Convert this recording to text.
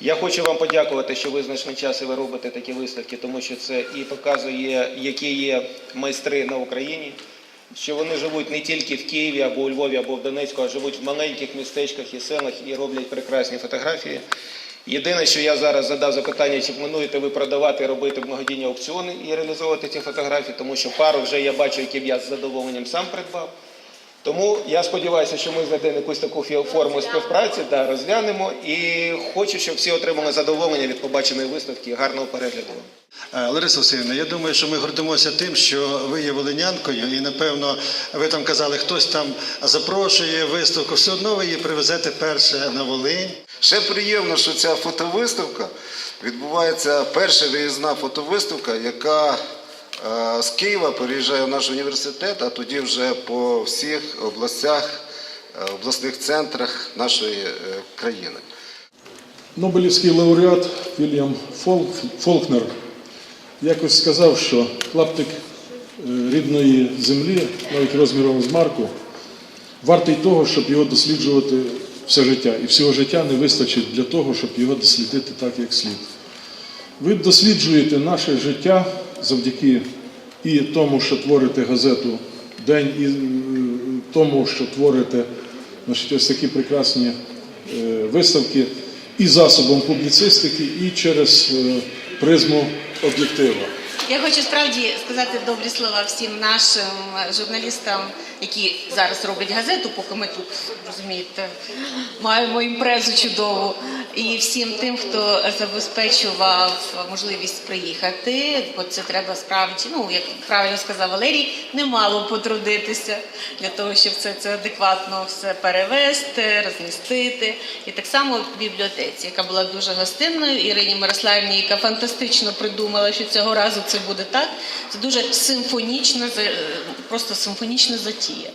Я хочу вам подякувати, що ви знайшли час і ви робите такі виставки, тому що це і показує, які є майстри на Україні, що вони живуть не тільки в Києві або у Львові, або в Донецьку, а живуть в маленьких містечках і селах і роблять прекрасні фотографії. Єдине, що я зараз задав запитання, чи плануєте ви продавати, робити благодійні аукціони і реалізовувати ці фотографії, тому що пару вже я бачу, які б я з задоволенням сам придбав. Тому я сподіваюся, що ми знайдемо якусь таку форму співпраці, да, розглянемо і хочу, щоб всі отримали задоволення від побаченої виставки. Гарного перегляду. Е, Лариса Васильівна, я думаю, що ми гордимося тим, що ви є волинянкою, і напевно ви там казали, хтось там запрошує виставку. Все одно ви її привезете перше на Волинь. Ще приємно, що ця фотовиставка відбувається перша виїзна фотовиставка, яка з Києва переїжджає в наш університет, а тоді вже по всіх областях, е, обласних центрах нашої е, країни. Нобелівський лауреат Вільям Фолкнер якось сказав, що клаптик е, рідної землі, навіть розміром з марку, вартий того, щоб його досліджувати все життя. І всього життя не вистачить для того, щоб його дослідити так, як слід. Ви досліджуєте наше життя завдяки і тому, що творите газету День, і тому, що творите значить, ось такі прекрасні е, виставки і засобом публіцистики, і через е, призму об'єктива. Я хочу справді сказати добрі слова всім нашим журналістам, які зараз роблять газету, поки ми тут розумієте, маємо імпрезу чудову. І всім тим, хто забезпечував можливість приїхати, бо це треба справді, ну як правильно сказав Валерій, немало потрудитися для того, щоб це, це адекватно все перевести, розмістити. І так само в бібліотеці, яка була дуже гостинною, Ірині Мирославівні, яка фантастично придумала, що цього разу це буде так. Це дуже симфонічна, за- просто симфонічна затія.